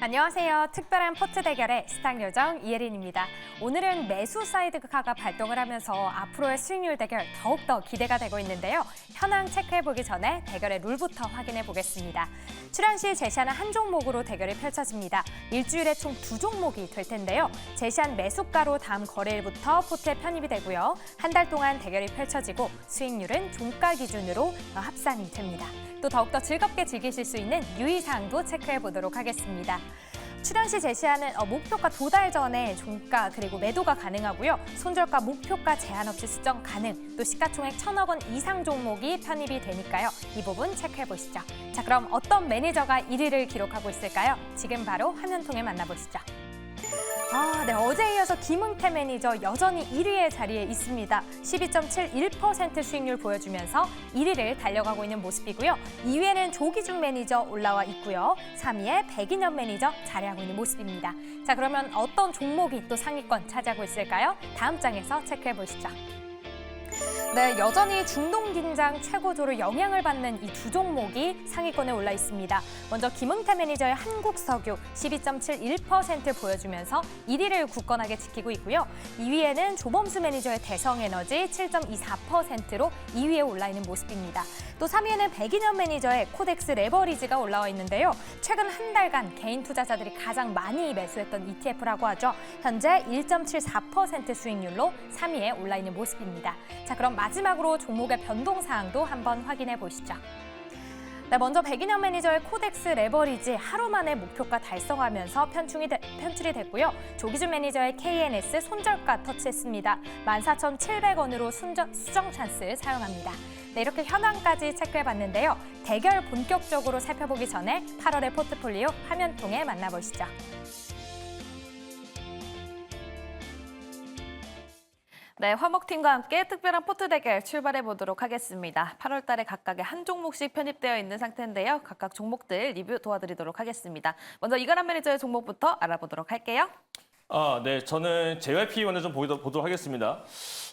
안녕하세요. 특별한 포트 대결의 스탁 요정 이예린입니다. 오늘은 매수 사이드카가 발동을 하면서 앞으로의 수익률 대결 더욱더 기대가 되고 있는데요. 현황 체크해보기 전에 대결의 룰부터 확인해 보겠습니다. 출연 시 제시하는 한 종목으로 대결이 펼쳐집니다. 일주일에 총 두 종목이 될 텐데요. 제시한 매수가로 다음 거래일부터 포트에 편입이 되고요. 한 달 동안 대결이 펼쳐지고 수익률은 종가 기준으로 합산이 됩니다. 또 더욱더 즐겁게 즐기실 수 있는 유의사항도 체크해 보도록 하겠습니다. 출연 시 제시하는 어, 목표가 두달 전에 종가 그리고 매도가 가능하고요. 손절가 목표가 제한 없이 수정 가능. 또 시가총액 천억 원 이상 종목이 편입이 되니까요. 이 부분 체크해 보시죠. 자, 그럼 어떤 매니저가 1위를 기록하고 있을까요? 지금 바로 화면 통해 만나보시죠. 아, 네. 어제 이어서 김응태 매니저 여전히 1위의 자리에 있습니다. 12.71% 수익률 보여주면서 1위를 달려가고 있는 모습이고요. 2위에는 조기준 매니저 올라와 있고요. 3위에 백인현 매니저 자리하고 있는 모습입니다. 자, 그러면 어떤 종목이 또 상위권 차지하고 있을까요? 다음 장에서 체크해 보시죠. 네, 여전히 중동 긴장 최고조로 영향을 받는 이 두 종목이 상위권에 올라 있습니다. 먼저 김응태 매니저의 한국석유 12.71% 보여주면서 1위를 굳건하게 지키고 있고요. 2위에는 조범수 매니저의 대성에너지 7.24%로 2위에 올라 있는 모습입니다. 또 3위에는 백인현 매니저의 코덱스 레버리지가 올라와 있는데요. 최근 한 달간 개인 투자자들이 가장 많이 매수했던 ETF라고 하죠. 현재 1.74% 수익률로 3위에 올라 있는 모습입니다. 자, 그럼 마지막으로 종목의 변동 사항도 한번 확인해 보시죠. 네, 먼저 백인현 매니저의 코덱스 레버리지 하루 만에 목표가 달성하면서 편충이 되- 편출이 됐고요. 조기준 매니저의 KNS 손절가 터치했습니다. 14,700원으로 수정 찬스 사용합니다. 네, 이렇게 현황까지 체크해봤는데요. 대결 본격적으로 살펴보기 전에 8월의 포트폴리오 화면 통해 만나보시죠. 네, 화목팀과 함께 특별한 포트 대결 출발해 보도록 하겠습니다. 8월 달에 각각의 한 종목씩 편입되어 있는 상태인데요. 각각 종목들 리뷰 도와드리도록 하겠습니다. 먼저 이가람 매니저의 종목부터 알아보도록 할게요. 아, 네. 저는 JYP 먼저 좀 보도, 보도록 하겠습니다.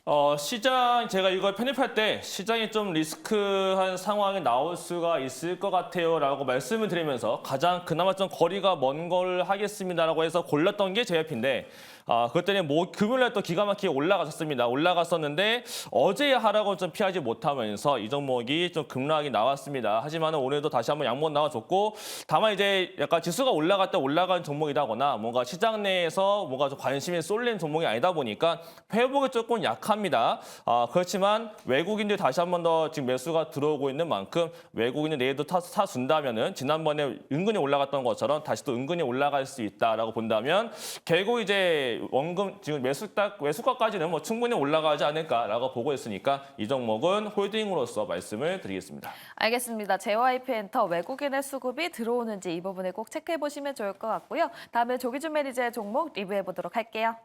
어, 시장, 제가 이걸 편입할 때 시장이 좀 리스크한 상황이 나올 수가 있을 것 같아요. 라고 말씀을 드리면서 가장 그나마 좀 거리가 먼 걸 하겠습니다라고 해서 골랐던 게 JYP인데 아, 그랬더니 뭐 금요일날 또 기가 막히게 올라갔었습니다. 올라갔었는데 어제 하락을 좀 피하지 못하면서 이 종목이 좀 급락이 나왔습니다. 하지만 오늘도 다시 한번 양봉 나와줬고 다만 이제 약간 지수가 올라갈 때 올라간 종목이다거나 뭔가 시장 내에서 뭔가 좀 관심이 쏠린 종목이 아니다 보니까 회복이 조금 약합니다. 아, 그렇지만 외국인들 다시 한 번 더 지금 매수가 들어오고 있는 만큼 외국인을 내일도 타, 사준다면은 지난번에 은근히 올라갔던 것처럼 다시 또 은근히 올라갈 수 있다라고 본다면 결국 이제 원금 지금 매수가 매수가까지는 뭐 충분히 올라가지 않을까라고 보고 있으니까 이 종목은 홀딩으로서 말씀을 드리겠습니다. 알겠습니다. JYP 엔터 외국인의 수급이 들어오는지 이 부분을 꼭 체크해 보시면 좋을 것 같고요. 다음에 조기준 매니저의 종목 리뷰해 보도록 할게요.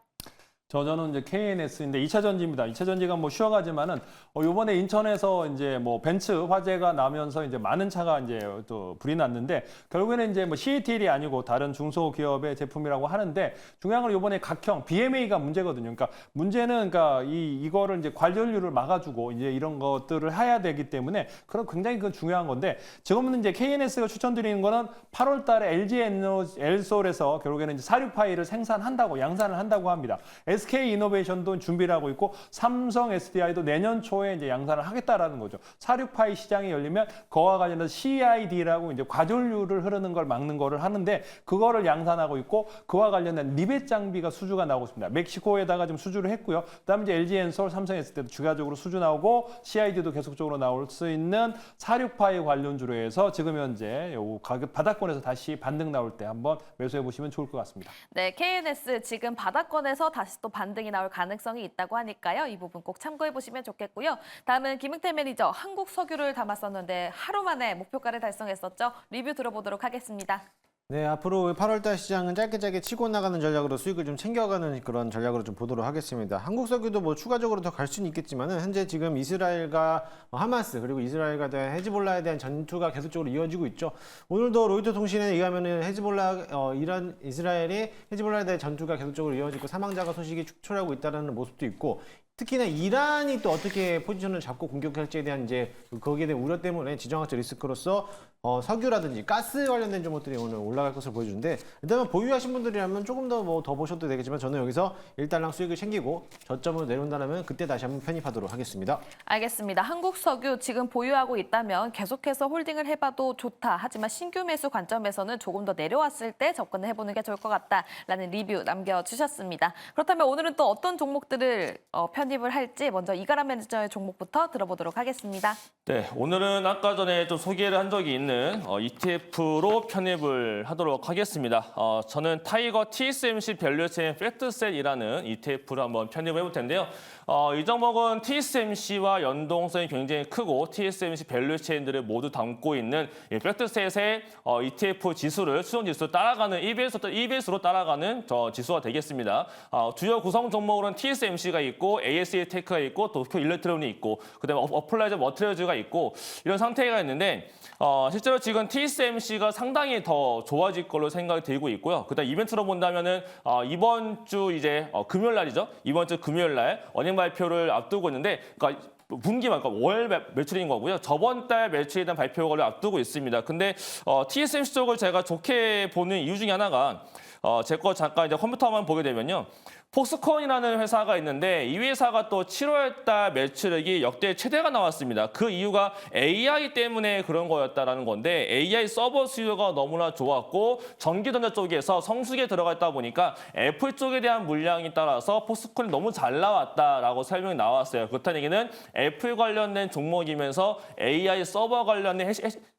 저 저는 이제 KNS인데 2차 전지입니다. 2차 전지가 뭐 쉬어가지만은 어 요번에 인천에서 이제 뭐 벤츠 화재가 나면서 이제 많은 차가 이제 또 불이 났는데 결국에는 이제 뭐 CATL이 아니고 다른 중소기업의 제품이라고 하는데 중요한 건 요번에 각형 BMA가 문제거든요. 그러니까 문제는 그러니까 이 이거를 이제 관련료를 막아 주고 이제 이런 것들을 해야 되기 때문에 그런 굉장히 그 중요한 건데 지금은 이제 KNS가 추천드리는 거는 8월 달에 LG 에너지 엘솔에서 결국에는 이제 사료 파일을 생산한다고 양산을 한다고 합니다. SK 이노베이션도 준비를 하고 있고 삼성 SDI도 내년 초에 이제 양산을 하겠다라는 거죠. 사료파이 시장이 열리면 그와 관련해서 CID라고 이제 과전류를 흐르는 걸 막는 거를 하는데 그거를 양산하고 있고 그와 관련된 리벳 장비가 수주가 나오고 있습니다. 멕시코에다가 좀 수주를 했고요. 그다음에 이제 LG 엔솔, 삼성 SDI도 주가적으로 수주 나오고 CID도 계속적으로 나올 수 있는 사료파이 관련주로 해서 지금 현재 요 가격 바닥권에서 다시 반등 나올 때 한번 매수해 보시면 좋을 것 같습니다. 네, KNS 지금 바닥권에서 다시 또 반등이 나올 가능성이 있다고 하니까요. 이 부분 꼭 참고해 보시면 좋겠고요. 다음은 김응태 매니저 한국 석유를 담았었는데 하루 만에 목표가를 달성했었죠. 리뷰 들어보도록 하겠습니다. 네, 앞으로 8월달 시장은 짧게 짧게 치고 나가는 전략으로 수익을 좀 챙겨가는 그런 전략으로 좀 보도록 하겠습니다. 한국 석유도 뭐 추가적으로 더 갈 수는 있겠지만은 현재 지금 이스라엘과 하마스 그리고 이스라엘과 대한 헤즈볼라에 대한 전투가 계속적으로 이어지고 있죠. 오늘도 로이터 통신에 의하면은 헤즈볼라 어, 이란 이스라엘이 헤즈볼라에 대한 전투가 계속적으로 이어지고 사망자가 소식이 축출하고 있다는 모습도 있고 특히나 이란이 또 어떻게 포지션을 잡고 공격할지에 대한 이제 거기에 대한 우려 때문에 지정학적 리스크로서 어, 석유라든지 가스 관련된 종목들이 오늘 올라갈 것을 보여주는데 일단은 보유하신 분들이라면 조금 더 뭐 더 보셔도 되겠지만 저는 여기서 일달랑 수익을 챙기고 저점으로 내려온다면 그때 다시 한번 편입하도록 하겠습니다. 알겠습니다. 한국석유 지금 보유하고 있다면 계속해서 홀딩을 해봐도 좋다. 하지만 신규 매수 관점에서는 조금 더 내려왔을 때 접근을 해보는 게 좋을 것 같다라는 리뷰 남겨주셨습니다. 그렇다면 오늘은 또 어떤 종목들을 어, 편 입을 할지 먼저 이가람 매니저의 종목부터 들어보도록 하겠습니다. 네, 오늘은 아까 전에 좀 소개를 한 적이 있는 어, ETF로 편입을 하도록 하겠습니다. 어, 저는 타이거 TSMC 밸류체인 팩트셋이라는 ETF를 한번 편입을 해볼 텐데요. 어, 이 종목은 TSMC와 연동성이 굉장히 크고 TSMC 밸류체인들을 모두 담고 있는 이 팩트셋의 어, ETF 지수를 수정 지수 따라가는 EBS로, EBS로 따라가는 저 지수가 되겠습니다. 어, 주요 구성 종목으로는 TSMC가 있고 ASE 테크가 있고 도쿄 일렉트론이 있고 그다음에 어- 어플라이즈 머트리얼즈가 있고 이런 상태가 있는데 어, 실제로 지금 TSMC가 상당히 더 좋아질 걸로 생각이 들고 있고요. 그다음 이벤트로 본다면은 어, 이번 주 이제 어, 금요일 날이죠. 이번 주 금요일 날 어닝 발표를 앞두고 있는데 그러니까 분기만 그러니까 월 매- 매출인 거고요. 저번 달 매출에 대한 발표를 앞두고 있습니다. 근데 어, TSMC 쪽을 제가 좋게 보는 이유 중에 하나가 어, 제 거 잠깐 이제 컴퓨터만 보게 되면요. 폭스콘이라는 회사가 있는데 이 회사가 또 7월 달 매출액이 역대 최대가 나왔습니다. 그 이유가 AI 때문에 그런 거였다라는 건데 AI 서버 수요가 너무나 좋았고 전기전자 쪽에서 성수기에 들어가 있다 보니까 애플 쪽에 대한 물량이 따라서 폭스콘이 너무 잘 나왔다라고 설명이 나왔어요. 그렇다는 얘기는 애플 관련된 종목이면서 AI 서버 관련된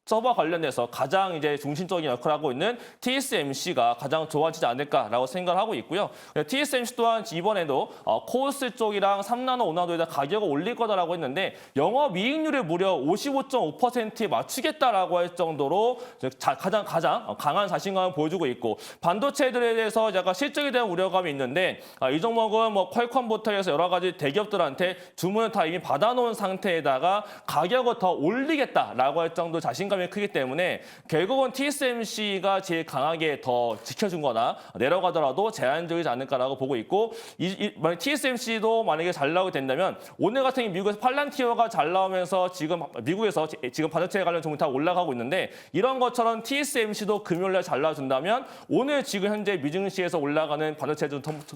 서버 관련돼서 가장 이제 중심적인 역할을 하고 있는 TSMC가 가장 좋아지지 않을까라고 생각을 하고 있고요. TSMC 또한 이번에도 어, 코스 쪽이랑 3나노, 5나노에다 가격을 올릴 거다라고 했는데 영업 이익률을 무려 55.5%에 맞추겠다라고 할 정도로 자- 가장 가장 어, 강한 자신감을 보여주고 있고 반도체들에 대해서 약간 실적에 대한 우려감이 있는데 아, 이 종목은 뭐 퀄컴부터 해서 여러 가지 대기업들한테 주문을 다 이미 받아놓은 상태에다가 가격을 더 올리겠다라고 할 정도 자신감 이 크기 때문에 결국은 TSMC가 제일 강하게 더 지켜준 거나 내려가더라도 제한적이지 않을까라고 보고 있고 이, 이, 만약 TSMC도 만약에 잘 나오게 된다면 오늘 같은 경우 미국에서 팔란티어가 잘 나오면서 지금 미국에서 지- 지금 반도체 관련 종목 다 올라가고 있는데 이런 것처럼 TSMC도 금요일 날 잘 나와준다면 오늘 지금 현재 미증시에서 올라가는 반도체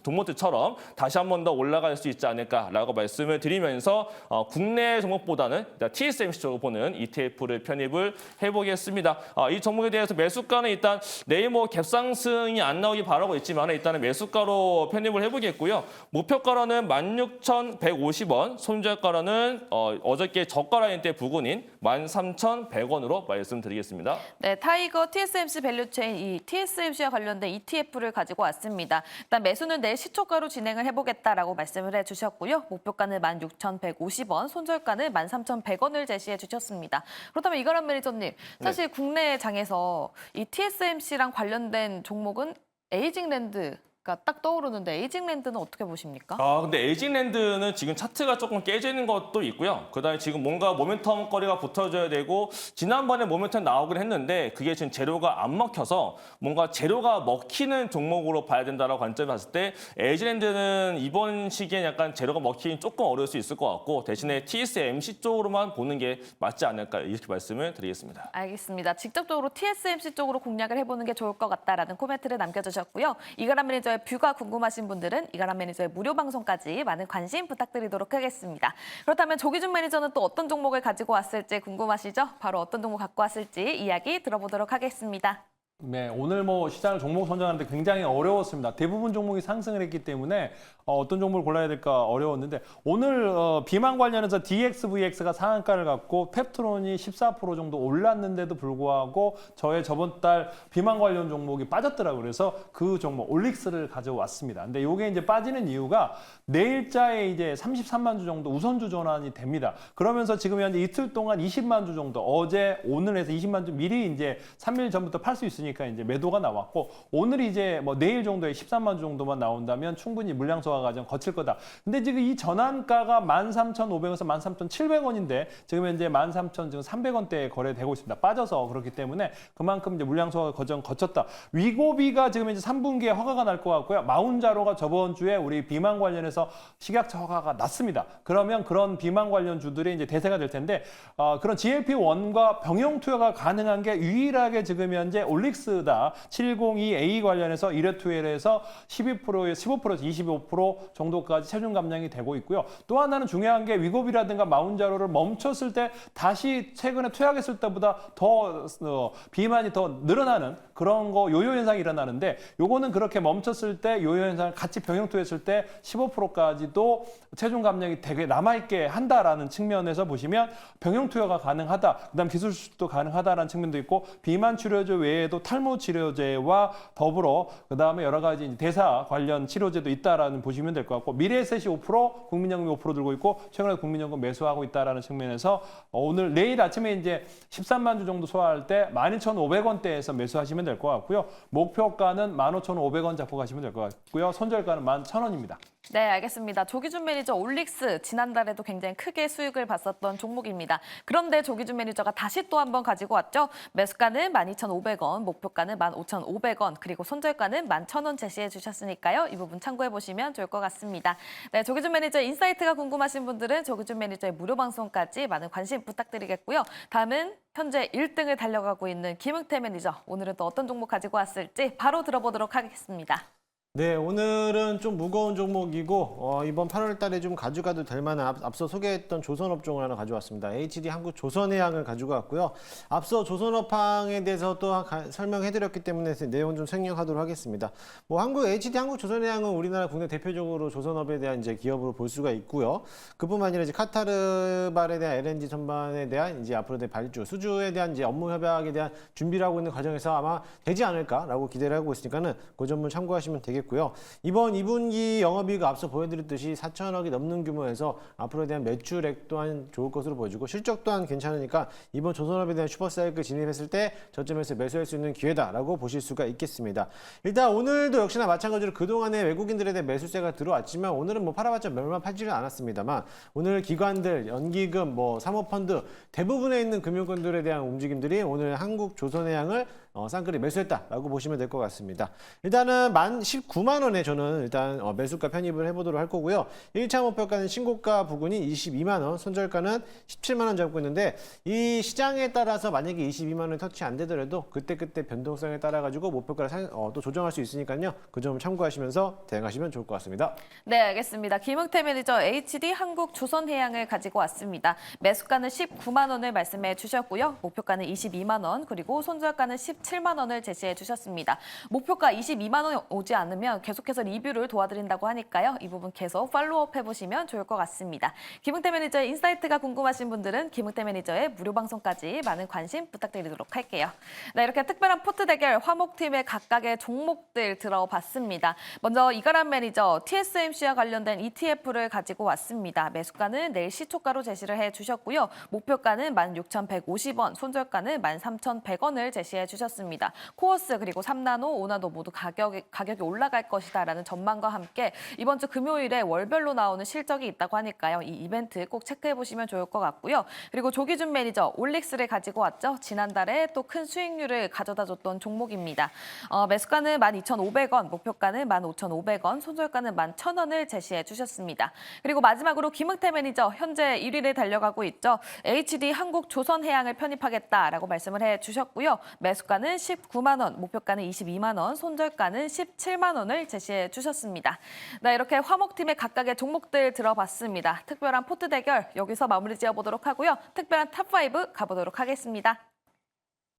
종목들처럼 다시 한 번 더 올라갈 수 있지 않을까라고 말씀을 드리면서 어, 국내 종목보다는 TSMC 쪽으로 보는 ETF를 편입을 해보겠습니다. 어, 이 종목에 대해서 매수가는 일단 내일 뭐 갭상승이 안 나오길 바라고 있지만 일단은 매수가로 편입을 해보겠고요. 목표가로는 16,150원, 손절가로는 어, 어저께 저가 라인 때 부근인 13,100원으로 말씀드리겠습니다. 네, 타이거 TSMC 밸류체인 이 TSMC와 관련된 ETF를 가지고 왔습니다. 일단 매수는 내일 시초가로 진행을 해보겠다라고 말씀을 해주셨고요. 목표가는 16,150원, 손절가는 13,100원을 제시해 주셨습니다. 그렇다면 이가람 매니저 님, 사실 국내 장에서 이 TSMC랑 관련된 종목은 에이징랜드 가딱 떠오르는데 에이징랜드는 어떻게 보십니까? 아 근데 에이징랜드는 지금 차트가 조금 깨지는 것도 있고요. 그다음에 지금 뭔가 모멘텀 거리가 붙어줘야 되고 지난번에 모멘텀 나오긴 했는데 그게 지금 재료가 안 먹혀서 뭔가 재료가 먹히는 종목으로 봐야 된다라고 관점에 봤을 때 에이징랜드는 이번 시기엔 약간 재료가 먹히긴 조금 어려울 수 있을 것 같고 대신에 TSMC 쪽으로만 보는 게 맞지 않을까 이렇게 말씀을 드리겠습니다. 알겠습니다. 직접적으로 TSMC 쪽으로 공략을 해보는 게 좋을 것 같다라는 코멘트를 남겨주셨고요. 이가람 매니저의 뷰가 궁금하신 분들은 이가람 매니저의 무료 방송까지 많은 관심 부탁드리도록 하겠습니다. 그렇다면 조기준 매니저는 또 어떤 종목을 가지고 왔을지 궁금하시죠? 바로 어떤 종목 갖고 왔을지 이야기 들어보도록 하겠습니다. 네, 오늘 뭐 시장을 종목 선정하는데 굉장히 어려웠습니다. 대부분 종목이 상승을 했기 때문에 어, 떤 종목을 골라야 될까 어려웠는데 오늘 어, 비만 관련해서 DXVX가 상한가를 갖고 펩트론이 14% 정도 올랐는데도 불구하고 저의 저번 달 비만 관련 종목이 빠졌더라고요. 그래서 그 종목 올릭스를 가져왔습니다. 근데 이게 이제 빠지는 이유가 내일자에 이제 33만 주 정도 우선주 전환이 됩니다. 그러면서 지금 현재 이틀 동안 20만 주 정도 어제 오늘 해서 20만 주 미리 이제 3일 전부터 팔 수 있으니 있으니까 이제 매도가 나왔고 오늘 이제 뭐 내일 정도에 13만 주 정도만 나온다면 충분히 물량 소화 과정 거칠 거다. 근데 지금 이 전환가가 13,500원에서 13,700원인데 지금 현재 13,300원대에 거래되고 있습니다. 빠져서 그렇기 때문에 그만큼 이제 물량 소화 과정 거쳤다. 위고비가 지금 이제 3분기에 허가가 날 것 같고요. 마운자로가 저번 주에 우리 비만 관련해서 식약처 허가가 났습니다. 그러면 그런 비만 관련 주들이 이제 대세가 될 텐데 어, 그런 GLP-1과 병용 투여가 가능한 게 유일하게 지금 현재 올릭 스다. 702A 관련해서 1회 투여에서 12%에서 15%에서 25% 정도까지 체중 감량이 되고 있고요. 또 하나는 중요한 게 위고비라든가 마운자로를 멈췄을 때 다시 최근에 투약했을 때보다 더 어, 비만이 더 늘어나는 그런 거 요요 현상이 일어나는데 요거는 그렇게 멈췄을 때 요요 현상을 같이 병용 투여했을 때 15%까지도 체중 감량이 되게 남아 있게 한다라는 측면에서 보시면 병용 투여가 가능하다. 그다음 기술 수술도 가능하다라는 측면도 있고 비만 치료제 외에도 탈모 치료제와 더불어 그다음에 여러 가지 대사 관련 치료제도 있다라는 보시면 될 것 같고 미래에셋이 5% 국민연금이 5% 들고 있고 최근에 국민연금 매수하고 있다라는 측면에서 어, 오늘 내일 아침에 이제 13만 주 정도 소화할 때 12,500원대에서 매수하시면 될 것 같고요. 목표가는 15,500원 잡고 가시면 될 것 같고요. 손절가는 11,000원입니다. 네, 알겠습니다. 조기준 매니저 올릭스 지난달에도 굉장히 크게 수익을 봤었던 종목입니다. 그런데 조기준 매니저가 다시 또 한 번 가지고 왔죠. 매수가는 12,500원, 목표가는 15,500원, 그리고 손절가는 11,000원 제시해 주셨으니까요. 이 부분 참고해 보시면 좋을 것 같습니다. 네, 조기준 매니저 인사이트가 궁금하신 분들은 조기준 매니저의 무료 방송까지 많은 관심 부탁드리겠고요. 다음은 현재 1등을 달려가고 있는 김흥태 매니저. 오늘은 또 어떤 종목 가지고 왔을지 바로 들어보도록 하겠습니다. 네, 오늘은 좀 무거운 종목이고 어, 이번 8월 달에 좀 가져가도 될 만한 앞, 앞서 소개했던 조선업종을 하나 가져왔습니다. HD 한국 조선해양을 가지고 왔고요. 앞서 조선업항에 대해서 또 가- 설명해드렸기 때문에 내용 좀 생략하도록 하겠습니다. 뭐 한국 HD 한국 조선해양은 우리나라 국내 대표적으로 조선업에 대한 이제 기업으로 볼 수가 있고요. 그뿐만 아니라 이제 카타르발에 대한 LNG 선반에 대한 이제 앞으로 될 발주, 수주에 대한 이제 업무 협약에 대한 준비를 하고 있는 과정에서 아마 되지 않을까라고 기대를 하고 있으니까는 그 점을 참고하시면 되겠고 요. 이번 2분기 영업이익 앞서 보여드렸듯이 4천억이 넘는 규모에서 앞으로에 대한 매출액 또한 좋을 것으로 보여지고 실적 또한 괜찮으니까 이번 조선업에 대한 슈퍼사이클 진입했을 때 저점에서 매수할 수 있는 기회다라고 보실 수가 있겠습니다. 일단 오늘도 역시나 마찬가지로 그동안에 외국인들에 대한 매수세가 들어왔지만 오늘은 뭐 팔아봤자 얼마 팔지는 않았습니다만 오늘 기관들, 연기금, 뭐 사모펀드 대부분에 있는 금융권들에 대한 움직임들이 오늘 한국 조선해양을 어, 쌍끌이 매수했다라고 보시면 될 것 같습니다. 일단은 만 19만 원에 저는 일단 어, 매수가 편입을 해보도록 할 거고요. 1차 목표가는 신고가 부근이 22만 원, 손절가는 17만 원 잡고 있는데 이 시장에 따라서 만약에 22만 원이 터치 안 되더라도 그때그때 변동성에 따라 가지고 목표가를 상- 어, 또 조정할 수 있으니까요. 그 점을 참고하시면서 대응하시면 좋을 것 같습니다. 네, 알겠습니다. 김흥태 매니저 HD 한국 조선해양을 가지고 왔습니다. 매수가는 19만 원을 말씀해 주셨고요. 목표가는 22만 원, 그리고 손절가는 17만 원을 제시해 주셨습니다. 목표가 22만 원이 오지 않으면 계속해서 리뷰를 도와드린다고 하니까요. 이 부분 계속 팔로우업 해보시면 좋을 것 같습니다. 김흥태 매니저의 인사이트가 궁금하신 분들은 김흥태 매니저의 무료 방송까지 많은 관심 부탁드리도록 할게요. 네, 이렇게 특별한 포트 대결 화목팀의 각각의 종목들 들어봤습니다. 먼저 이가람 매니저 TSMC와 관련된 ETF를 가지고 왔습니다. 매수가는 내일 시초가로 제시를 해주셨고요. 목표가는 16,150원, 손절가는 13,100원을 제시해 주셨습니다. 코어스 그리고 3나노, 5나노 모두 가격이, 가격이 올라 갈 것이다라는 전망과 함께 이번 주 금요일에 월별로 나오는 실적이 있다고 하니까요. 이 이벤트 꼭 체크해 보시면 좋을 것 같고요. 그리고 조기준 매니저 올릭스를 가지고 왔죠. 지난달에 또 큰 수익률을 가져다 줬던 종목입니다. 어, 매수가는 12,500원, 목표가는 15,500원, 손절가는 11,000원을 제시해 주셨습니다. 그리고 마지막으로 김흥태 매니저 현재 1위를 달려가고 있죠. HD 한국 조선해양을 편입하겠다라고 말씀을 해 주셨고요. 매수가는 19만 원, 목표가는 22만 원, 손절가는 17만 원을 제시해 주셨습니다. 네, 이렇게 화목팀의 각각의 종목들 들어봤습니다. 특별한 포트 대결 여기서 마무리 지어보도록 하고요. 특별한 탑5 가보도록 하겠습니다.